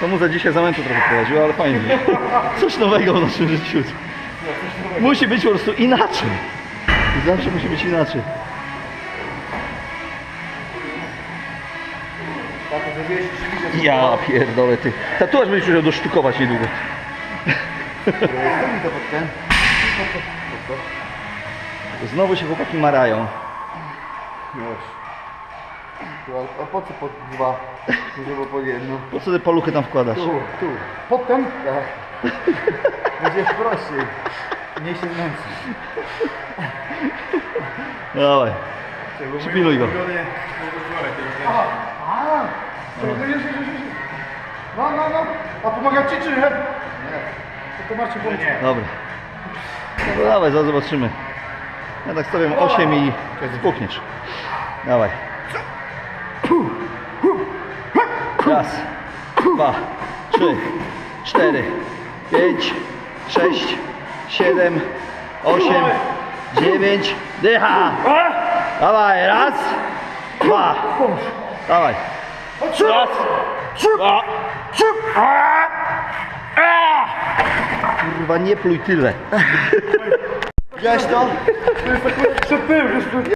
To mu za dzisiaj zamętu trochę prowadziło, ale fajnie. Coś nowego w naszym życiu. Musi być po prostu inaczej. Zawsze musi być inaczej. Ja pierdolę ty. Tatuaż będziesz musiał dosztukować niedługo. Znowu się chłopaki marają. Już. A, po co pod dwa? Może było pod jedno. Po co te paluchy tam wkładasz? Tu, tu. Pod ten? Tak. Będzie prościej. Nie się zmęczysz. Dawaj. Przypiluj go. A, a. Jest. No, no, no. A pomagać ci czy nie? Nie. To, macie pomóc. Dobra. No dawaj, zaraz zobaczymy. Ja tak stawiam 8 i spukniesz. Dawaj. Raz, dwa, trzy, cztery, pięć, sześć, siedem, osiem, dziewięć, dycha! Dawaj, raz, dwa, dawaj. Raz, dwa, Kurwa, nie pluj tyle. Widziałeś to? Przed tym, już przed...